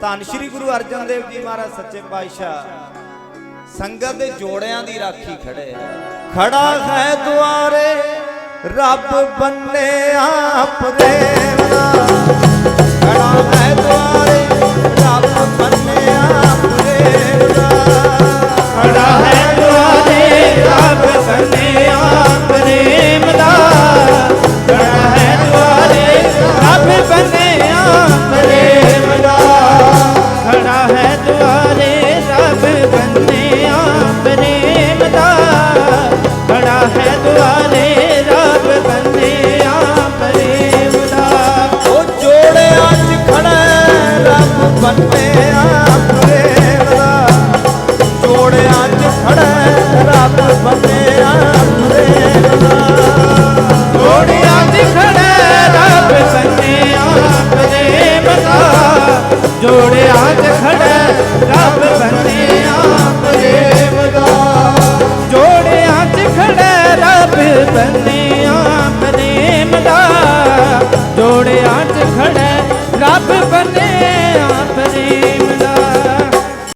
ਧੰਨ ਸ਼੍ਰੀ ਗੁਰੂ ਅਰਜਨ ਦੇਵ ਜੀ ਮਹਾਰਾਜ ਸੱਚੇ ਪਾਤਸ਼ਾਹ। ਸੰਗਤ ਦੇ ਜੋੜਿਆਂ ਦੀ ਰਾਖੀ ਖੜੇ ਖੜਾ ਹੈ ਦੁਆਰੇ, ਰੱਬ ਬੰਨੇ ਆਪ ਦੇਵਨਾ ਦੁਆਰੇ ਰੱਬ ਬੰਨਿਆ, ਪ੍ਰੇਮ ਦਾ ਖੜਾ ਹੈ ਦੁਆਰੇ ਰੱਬ ਬੰਨਿਆ, ਪ੍ਰੇਮ ਦਾ। ਉਹ ਜੋੜਿਆਂ 'ਚ ਖੜਾ ਰੱਬ ਬੰਨੇ ਜੋੜਿਆਂ 'ਚ ਖੜਾ ਰੱਬ ਬੰਨਿਆ ਪ੍ਰੇਮ ਦਾ ਜੋੜਿਆਂ 'ਚ ਖੜਾ ਰੱਬ ਬੰਨਿਆ ਪ੍ਰੇਮ ਦਾ ਜੋੜਿਆਂ 'ਚ ਖੜਾ ਰੱਬ ਬੰਨਿਆ